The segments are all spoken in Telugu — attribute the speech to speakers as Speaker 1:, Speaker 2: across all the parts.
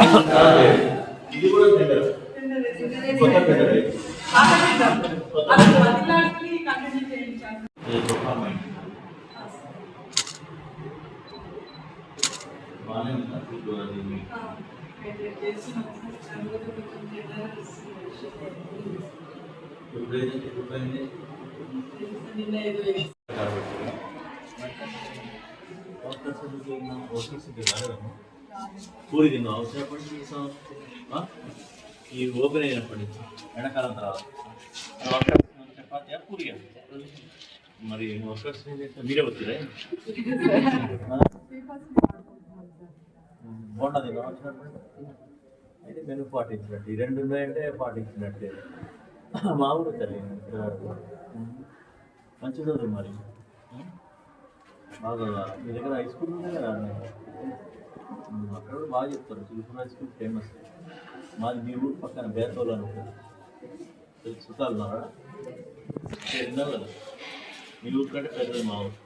Speaker 1: ఇది కూడా టెండర్ కొత్త టెండర్ ఇది. ఇది గొప్ప అమ్మాయి. బాగానే ఉందా ఫుడ్ అది మీ- ఇప్పుడు ఏదైతే ఇప్పుడు అయింది పూరి తిన్నావు అవసరపడి ఈ ఓపెన్ అయినప్పటి నుంచి ఎండాకాలం తర్వాత. చపాతీ పూరి మరి వర్కర్స్ మీరే వచ్చిరే? బోండా తిన్నావు వచ్చినప్పుడు అయితే మెను పాటించినట్టు ఈ రెండు ఉన్నాయంటే పాటించినట్టే. మా ఊరు తల్లి మంచి మరి. బాగా మీ దగ్గర హై స్కూల్ ఉంది కదా అక్కడ కూడా బాగా చెప్తారు. చిలుపున హై స్కూల్ ఫేమస్ మాది మీ ఊరు పక్కన బేతోలు అనుకో తెలుసు చుట్టాలు ఉన్నారా కదా? మీ ఊరు కంటే పెద్దది మా ఊరు.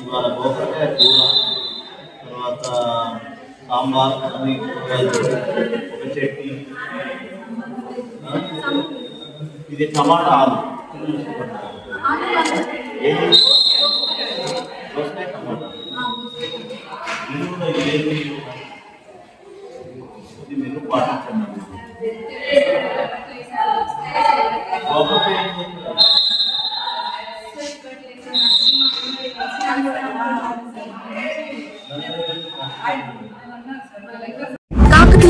Speaker 1: ఇవాళ గోకరకాయ కూర తర్వాత సాంబార్ అన్ని ఒక చట్నీ. ఇది టమాటా ఆలు. ఏది? I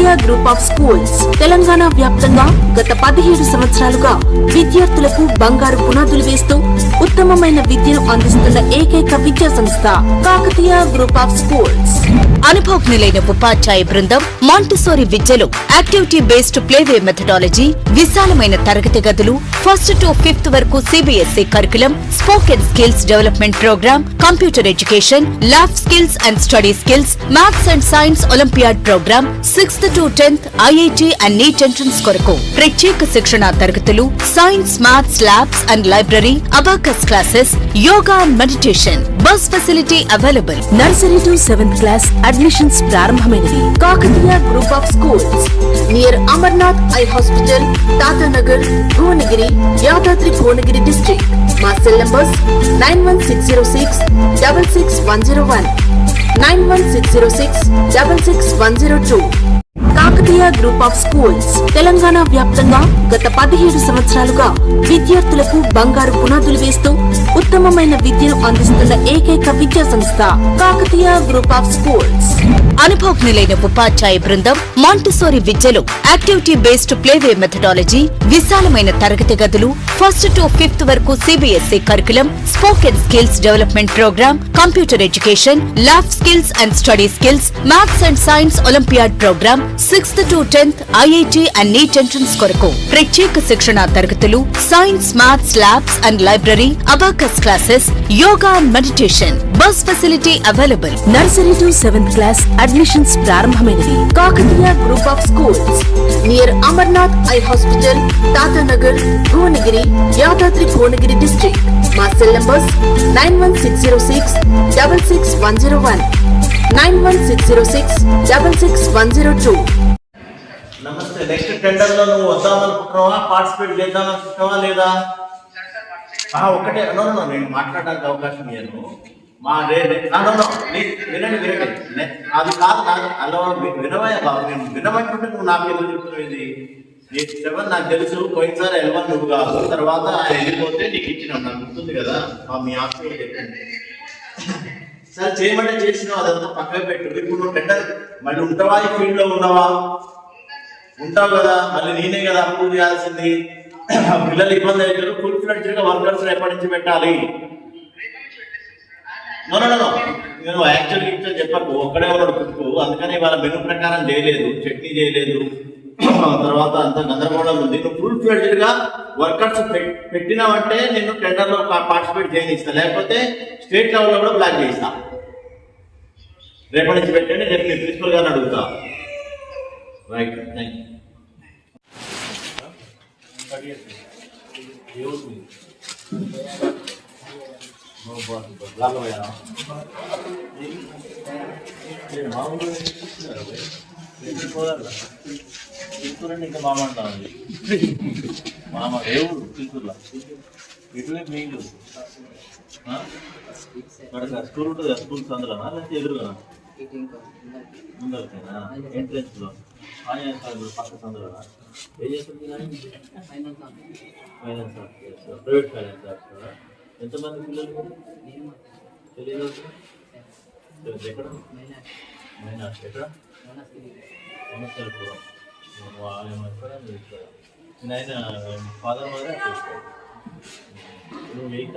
Speaker 2: Kakatiya group of schools. Telangana వ్యాప్తంగా గత పదిహేడు సంవత్సరాలుగా విద్యార్థులకు బంగారు పునాదులు వేస్తూ ఉత్తమమైన విద్యను అందిస్తున్న ఏకైక విద్యా సంస్థ కాకతీయ గ్రూప్ ఆఫ్ స్కూల్స్.
Speaker 3: అనుభవజ్ఞులైన ఉపాధ్యాయ బృందం మాంటిసోరి విద్యలో యాక్టివిటీ బేస్డ్ ప్లేవే మెథడాలజీ విశాలమైన తరగతి గదులు ఫస్ట్ టు ఫిఫ్త్ వరకు CBSE curriculum spoken skills development programme computer education lab skills and study skills maths and science olympiad programme sixth to tenth IIT and NEET entrance కొరకు ప్రత్యేక శిక్షణ తరగతులు science maths labs and library abacus classes yoga and meditation bus facility available.
Speaker 2: Nursery to seventh class admissions ప్రారంభమైనవి. Kakatiya group of schools. Near Amarnath eye hospital Tatanagar Bhuvanagiri Yadadri Bhuvanagiri district. మా cell numbers nine one six zero six double six one zero one. Nine one six zero six double six one zero two. Kakatiya group of schools. Telangana వ్యాప్తంగా గత పదిహేడు సంవత్సరాలుగా విద్యార్థులకు బంగారు పునాదులు వేస్తూ ఉత్తమమైన విద్యను అందిస్తున్న ఏకైక విద్యా సంస్థ కాకతీయ గ్రూప్ ఆఫ్ స్కూల్స్
Speaker 3: అనుభవజ్ఞులైన ఉపాధ్యాయ బృందం మాంటిసోరి విద్యలో యాక్టివిటీ బేస్డ్ ప్లేవే మెథడాలజీ విశాలమైన తరగతి గదులు ఫస్ట్ టు ఫిఫ్త్ వరకు CBSE curriculum spoken skills development programme computer education lab skills and study skills maths and science olympiad programme sixth to tenth IIT and NEET entrance కొరకు ప్రత్యేక శిక్షణ తరగతులు science maths labs and library focus classes yoga meditation bus facility available.
Speaker 2: Nursery to seventh class admissions ప్రారంభమైనవి. Kakatiya group of schools. Near Amarnath eye hospital Tatanagar Bhuvanagiri Yadadri Bhuvanagiri district మా cell numbers nine one six zero six double six one zero one. Nine one six zero six double six one zero two.
Speaker 1: నమస్తే నెక్స్ట్ టెండర్లో నువ్వు వద్దామనుకుంటున్నావా? పార్టిసిపేట్ చేద్దామనుకుంటున్నావా లేదా? ఒకటే నో నో, నేను మాట్లాడడానికి అవకాశం ఇయ్యను. మా రేపు వినండి వినండి. నే- అది కాదు నాకు అలా వి- వినవయ్య బాబు నేను వినమంటుంటే నువ్వు నాకు ఎందుకు చెప్తున్నావు ఇది? నీ సెవెన్ నాకు తెలుసు. పోయినసారి ఎలవన్ నువ్వు కాదు. తర్వాత వెళ్ళిపోతే నీకు ఇచ్చిన నాకు గుర్తుంది కదా. మా మీ ఆఫీస్ చెప్పండి. సరే చేయమంటే చేసినావు అదంతా పక్కన పెట్టు. ఇప్పుడు నువ్వు టెండర్ మళ్ళీ ఉంటావా ఈ ఫీల్డ్లో? ఉన్నావా? ఉంటావు కదా. మళ్ళీ నేనే కదా అప్రూవ్ చేయాల్సింది. పిల్లలు ఇబ్బంది అవుతారు ఫుల్ ఫ్లెడ్జ్ వర్కర్స్ రేపటి నుంచి పెట్టాలి? No, no, no, నేను యాక్చువల్ ఇచ్చా చెప్పకు ఒక్కడే ఉన్నాడు కుక్కు అందుకని వాళ్ళ మెను ప్రకారం చేయలేదు చట్నీ చేయలేదు. తర్వాత అంత గందరగోళం ఉంది. నువ్వు ఫుల్ ఫ్లెడ్జ్డ్గా వర్కర్స్ పెట్టినావంటే నేను టెండర్లో పార్టిసిపేట్ చేయనిస్తా. లేకపోతే స్టేట్ లెవెల్లో కూడా బ్లాక్ చేయిస్తా. రేపటి నుంచి పెట్టండి రేపు నేను ప్రిన్సిపల్ గారిని అడుగుతా. రైట్ థ్యాంక్ యూ చిత్తూరండి ఇంకా మామ అంటా ఉంది మామ దేవుడు చిత్తూరులో ఇటువైపు నీళ్ళు అక్కడ స్కూల్ ఉంటుంది కదా స్కూల్స్ అందులోనా లేకపోతే ఎదురుగా ముందరికేనా ఎంట్రెన్స్లో ఆంజనేయ స్వామి పక్క సందులోనా ఏం చేస్తుంది finance officer private finance officer ఎంతమంది పిల్లలు తెలియదు ఎక్కడ మైనార్టీ ఎక్కడ సమస్యలపురం ఆయన ఎక్కడ ఇక్కడ ఫాదర్ మదర్ నువ్వు wait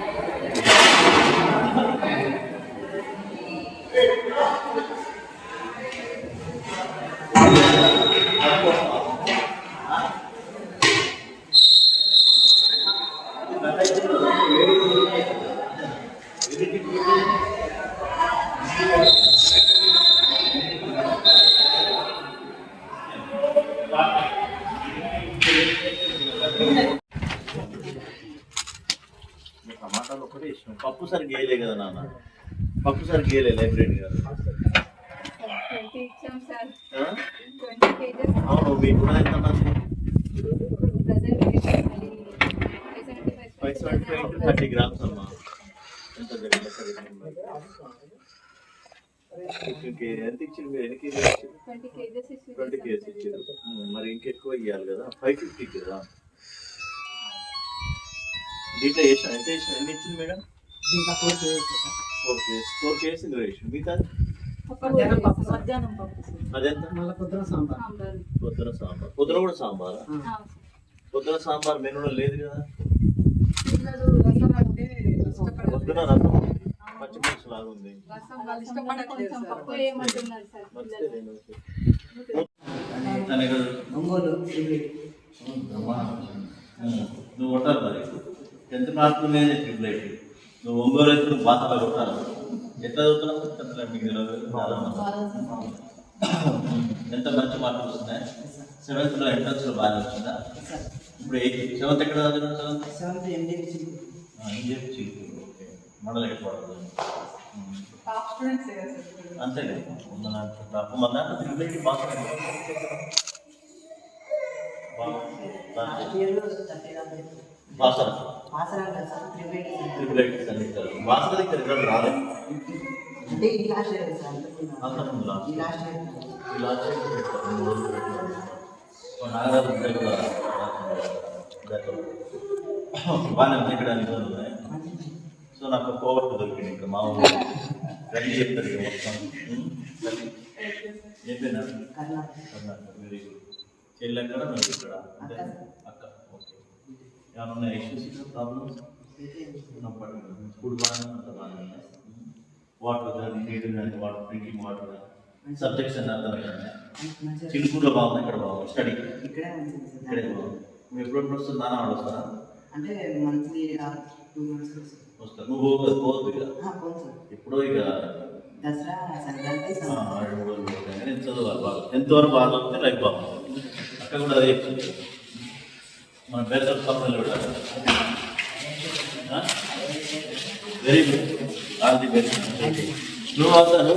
Speaker 1: టమాటాలు ఒకటే ఇష్టం. పప్పు సరిగ్గా వేయలే కదా నాన్న. పప్పు సరిగ్గా వేయలే లైబ్రరీ
Speaker 4: కేజెస్
Speaker 1: అవును మీకు కూడా ఎంత మంది? Five seventy five to thirty grams అమ్మా. ఎంత ఎంత ఇచ్చింది మీరు? ఎన్ని ఇచ్చింది
Speaker 4: ట్వంటీ కేజెస్
Speaker 1: ఇచ్చారు ఉమ్, మరి ఇంకెక్కువ ఇవ్వాలి కదా. ఫైవ్ ఫిఫ్టీ కదా? దీంట్లో వేసాం ఎంత వేసాం ఎన్ని ఇచ్చింది madam? Four KGs four KGs ఇందులో వేసాం మిగతా?
Speaker 5: మధ్యాహ్నం పప్పు మధ్యాహ్నం పప్పు
Speaker 1: అదెంత
Speaker 5: మళ్ళీ పొద్దున సాంబార్.
Speaker 1: పొద్దున సాంబార్. పొద్దున కూడా సాంబారా? పొద్దున సాంబార్ మెనూలో లేదు కదా?
Speaker 5: రసం
Speaker 1: పొద్దున రసం. పచ్చిపులుసు లాగా ఉంది. నువ్వు మరి టెన్త్ క్లాస్ నేనే ట్రిపుల్ ఐటీ నువ్వు ఒంగోలు అయితే నువ్వు బాగా కొట్టాలి? ఎట్లా చదువుతున్నావు? మీకు మంది. ఎంత మంచి మార్కులు వస్తున్నాయి? సెవెంత్లో ఎంట్రన్స్లో బాగా వచ్చిందా? ఇప్పుడు ఎయిత్ సెవెంత్ ఎక్కడ చదివినా seventh?
Speaker 5: Seventh
Speaker 1: Indian Chilukuru okay. మండల
Speaker 5: టాప్ స్టూడెంట్స్
Speaker 1: అంతేలే ఉన్న దాంట్లో టాప్ మన దాంట్లో బాగా
Speaker 5: last year
Speaker 1: Basara
Speaker 5: మాసరాలు sir Triveni
Speaker 1: triple IT centre Basara దగ్గర రిజల్ట్ రాలేదు
Speaker 5: అంటే ఈ లాస్ట్ ఇయర్ సార్
Speaker 1: అంతకుముందు లాస్ట్
Speaker 5: ఈ లాస్ట్ ఇయర్
Speaker 1: ఈ లాస్ట్ ఇయర్ పెట్టారు మూడు రోజులు పెట్టారు ఓ నాగరాజు ఉంటాయి కూడా బాగానే ఉంది ఇక్కడ అన్ని రోజులు ఉన్నాయి సో నాకు కోవర్ట్ దొరికింది ఇంకా మా ఊరు రండి చెప్తారు ఇక మొత్తం ఉం? రండి. చెప్పేనా
Speaker 5: కర్ణాటక
Speaker 1: కర్ణాటక వెరీ గుడ్ చెల్లి ఎక్కడ నువ్వు ఇక్కడ. అంటే అక్క. ఓకే. ఏమైనా ఉన్నాయి ఇష్యూస్ ప్రాబ్లమ్స్ ఫుడ్ బాగానే అంత బాగానే వాటర్ కానీ నీరు కానీ వాటర్ డ్రింకింగ్ వాటర్ కానీ. సబ్జెక్ట్స్ అన్నీ అర్థమైనా చిలుకూరులో బాగుంది? ఇక్కడ బాగుంది? స్టడీ
Speaker 5: ఇక్కడే
Speaker 1: ఇక్కడే బాగుంది. మీరు ఎప్పుడెప్పుడు వస్తుంది నాన్న వస్తారా?
Speaker 5: అంటే మంత్లీ టూ మంత్స్
Speaker 1: వస్తారు. నువ్వు పోవద్దు ఇక. ఎప్పుడో ఇక.
Speaker 5: దసరా సంక్రాంతి
Speaker 1: చదవాలి బాగా టెన్త్ వరకు బాగా. చదివితే లైఫ్ బాగుంది అక్కడ కూడా అదే. చెప్తుంది మన బెటర్ కంపెనీలో కూడా. Very good all the best నువ్వు అవుతాను